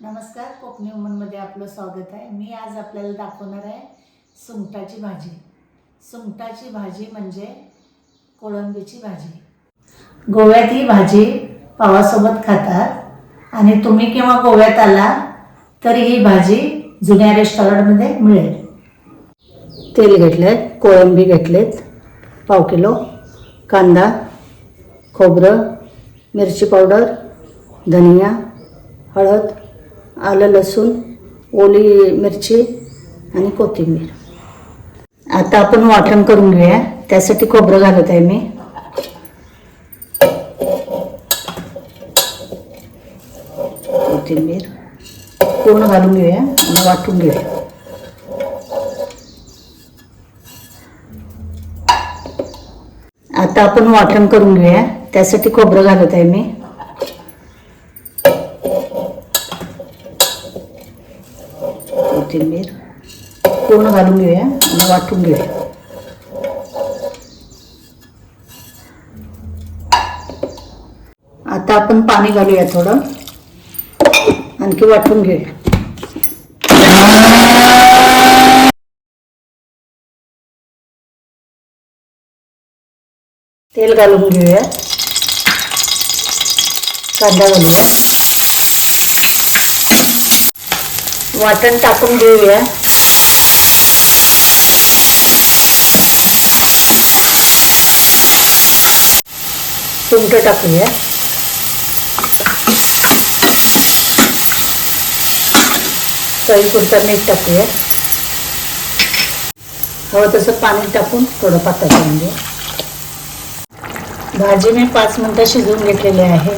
नमस्कार कोकणी उमनमध्ये आपलं स्वागत आहे. मी आज आपल्याला दाखवणार आहे सुंगटाची भाजी. सुंगटाची भाजी म्हणजे कोळंबीची भाजी. गोव्यात ही भाजी पावासोबत खातात आणि तुम्ही केव्हा गोव्यात आला तरी ही भाजी जुन्या रेस्टॉरंटमध्ये मिळेल. तेल घेतलेत कोळंबी घेतलेत पाव किलो कांदा खोबरं मिरची पावडर धनिया हळद आलं लसूण ओली मिरची आणि कोथिंबीर. आता आपण वाटण करून घेऊया. त्यासाठी खोबरं घालत आहे मी. कोथिंबीर पूर्ण घालून घेऊया आणि वाटून घेऊया. आता आपण वाटण करून घेऊया. त्यासाठी खोबरं घालत आहे मी. कोथिंबीर. पूर्ण घालून घेऊया आणि वाटून घेऊया. आता आपण पाणी घालूया थोडं. आणखी वाटून घेऊया. तेल घालून घेऊया. कांदा घालूया. वाटण टाकून घेऊया. सुंठ टाकूया. चवीपुरतं मीठ टाकूया. हवं तसं पाणी टाकून थोडं पातळ करून घ्या भाजी मी पाच मिनटं शिजवून घेतलेली आहे.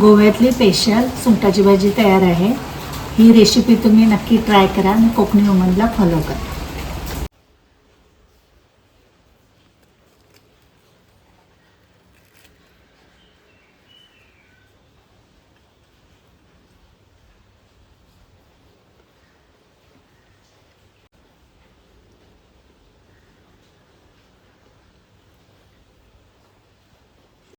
गोव्यातली स्पेशल सुंगटाची भाजी तयार आहे. ही रेसिपी तुम्ही नक्की ट्राय करा आणि कोकणी वुमनला फॉलो करा.